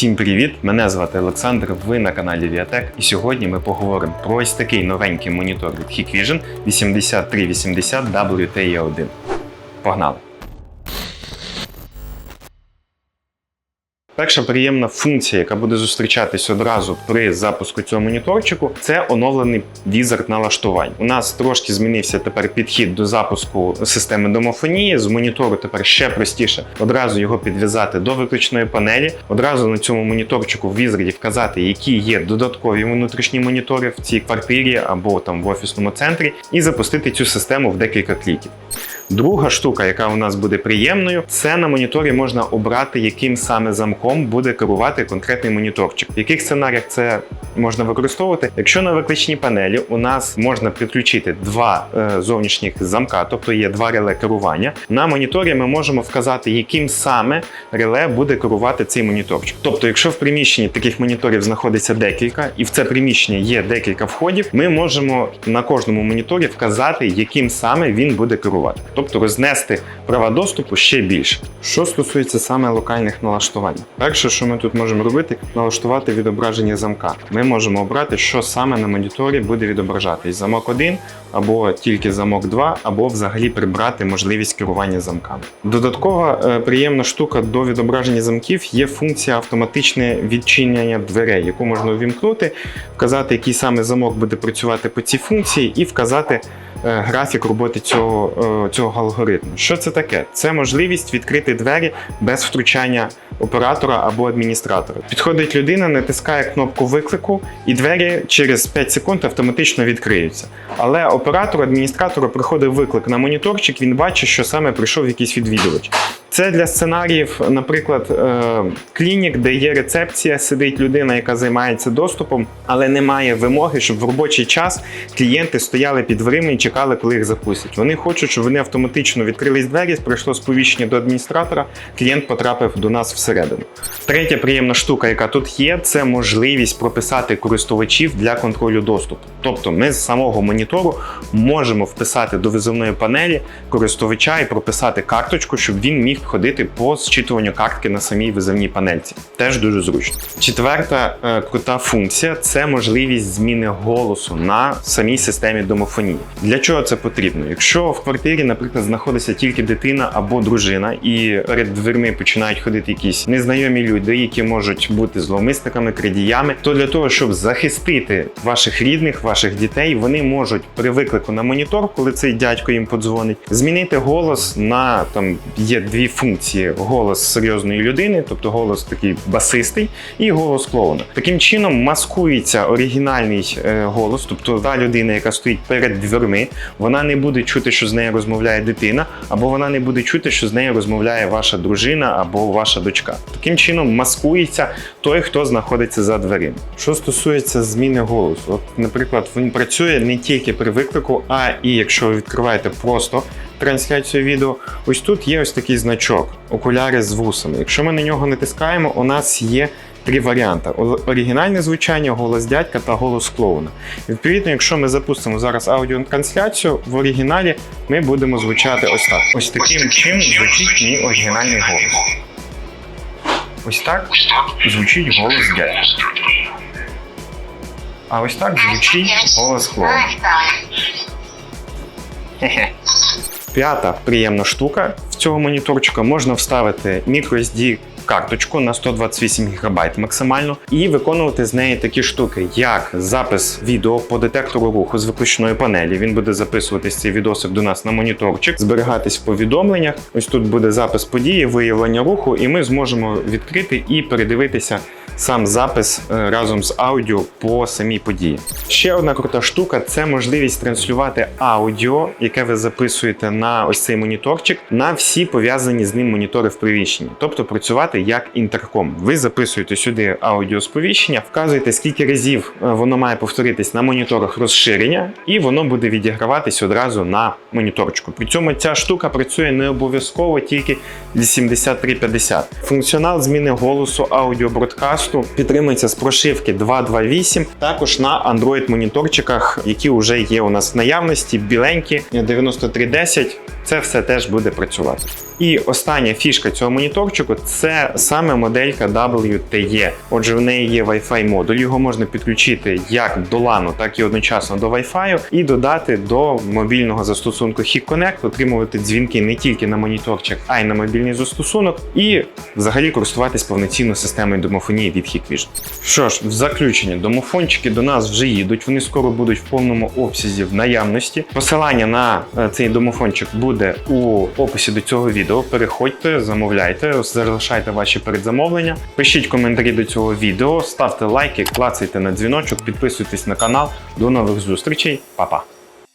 Всім привіт! Мене звати Олександр. Ви на каналі Viatech. І сьогодні ми поговоримо про ось такий новенький монітор від Hikvision 8380 WTE1. Погнали! Перша приємна функція, яка буде зустрічатись одразу при запуску цього моніторчику, це оновлений візер налаштувань. У нас трошки змінився тепер підхід до запуску системи домофонії. З монітору тепер ще простіше одразу його підв'язати до виключної панелі. Одразу на цьому моніторчику в візері вказати, які є додаткові внутрішні монітори в цій квартирі або там в офісному центрі, і запустити цю систему в декілька кліків. Друга штука, яка у нас буде приємною, це на моніторі можна обрати, яким саме замком буде керувати конкретний моніторчик. В яких сценаріях це можна використовувати? Якщо на викличній панелі у нас можна підключити два е, зовнішніх замка, тобто є два реле керування. На моніторі ми можемо вказати, яким саме реле буде керувати цей моніторчик. Тобто, якщо в приміщенні таких моніторів знаходиться декілька, і в це приміщення є декілька входів, ми можемо на кожному моніторі вказати, яким саме він буде керувати тобто рознести права доступу ще більше. Що стосується саме локальних налаштувань, перше, що ми тут можемо робити, налаштувати відображення замка. Ми можемо обрати, що саме на моніторі буде відображатись: замок 1, або тільки замок 2, або взагалі прибрати можливість керування замками. Додаткова е, приємна штука до відображення замків є функція автоматичне відчинення дверей, яку можна увімкнути, вказати, який саме замок буде працювати по цій функції, і вказати графік роботи цього, е, цього алгоритму. Що це таке? Це можливість відкрити двері без втручання оператора або адміністратора. Підходить людина, натискає кнопку виклику, і двері через 5 секунд автоматично відкриються. Але оператор адміністратору приходить виклик на моніторчик, він бачить, що саме прийшов якийсь відвідувач. Це для сценаріїв, наприклад, е, клінік, де є рецепція, сидить людина, яка займається доступом, але немає вимоги, щоб в робочий час клієнти стояли під дверима і чекали, коли їх запустять. Вони хочуть, щоб вони автоматично відкрились двері, прийшло сповіщення до адміністратора, клієнт потрапив до нас всередину. Третя приємна штука, яка тут є, це можливість прописати користувачів для контролю доступу. Тобто, ми з самого монітору можемо вписати до визовної панелі користувача і прописати карточку, щоб він міг ходити по зчитуванню картки на самій визовній панельці. Теж дуже зручно. Четверта е, крута функція це можливість зміни голосу на самій системі домофонії. Для чого це потрібно? Якщо в квартирі, наприклад, знаходиться тільки дитина або дружина, і перед дверми починають ходити якісь незнайомі люди, які можуть бути зловмисниками, крадіями, то для того, щоб захистити ваших рідних, ваших дітей, вони можуть при виклику на монітор, коли цей дядько їм подзвонить, змінити голос на там є дві функції: голос серйозної людини, тобто голос такий басистий, і голос клоуна. Таким чином маскується оригінальний е, голос, тобто та людина, яка стоїть перед дверми, вона не буде чути, що з нею розмовляє дитина, або вона не буде чути, що з нею розмовляє ваша дружина або ваша дочка. Таким чином маскується той, хто знаходиться за дверима. Що стосується зміни голосу, от, наприклад, він працює не тільки при виклику, а і якщо ви відкриваєте просто трансляцію відео, ось тут є ось такий значок окуляри з вусами. Якщо ми на нього натискаємо, у нас є три варіанти: оригінальне звучання, голос дядька та голос клоуна. Відповідно, якщо ми запустимо зараз аудіотрансляцію, в оригіналі ми будемо звучати ось так. Ось таким чином звучить мій оригінальний голос. Ось так звучить голос дядька. А ось так звучить голос клоуна. Хе-хе. П'ята приємна штука в цього моніторчика можна вставити microSD карточку на 128 ГБ максимально і виконувати з неї такі штуки, як запис відео по детектору руху з виключної панелі. Він буде записуватись цей відосик до нас на моніторчик, зберігатись в повідомленнях. Ось тут буде запис події, виявлення руху, і ми зможемо відкрити і передивитися сам запис е, разом з аудіо по самій події. Ще одна крута штука це можливість транслювати аудіо, яке ви записуєте на ось цей моніторчик, на всі пов'язані з ним монітори в приміщенні, тобто працювати як інтерком. Ви записуєте сюди аудіосповіщення, вказуєте, скільки разів е, воно має повторитись на моніторах розширення, і воно буде відіграватись одразу на моніторчику. При цьому ця штука працює не обов'язково тільки 8350. Функціонал зміни голосу аудіобродкасту підтримується з прошивки 228, також на Android моніторчиках, які вже є у нас в наявності, біленькі 9310. Це все теж буде працювати. І остання фішка цього моніторчику це саме моделька WTE. Отже, в неї є Wi-Fi модуль. Його можна підключити як до LAN, так і одночасно до Wi-Fi, і додати до мобільного застосунку Hik Connect, отримувати дзвінки не тільки на моніторчик, а й на мобільний застосунок, і взагалі користуватись повноцінною системою домофонії від Hikvision. Що ж, в заключення, домофончики до нас вже їдуть. Вони скоро будуть в повному обсязі в наявності. Посилання на е, цей домофончик буде у описі до цього відео. Переходьте, замовляйте, залишайте ваші передзамовлення, пишіть коментарі до цього відео, ставте лайки, клацайте на дзвіночок, підписуйтесь на канал. До нових зустрічей, Па-па!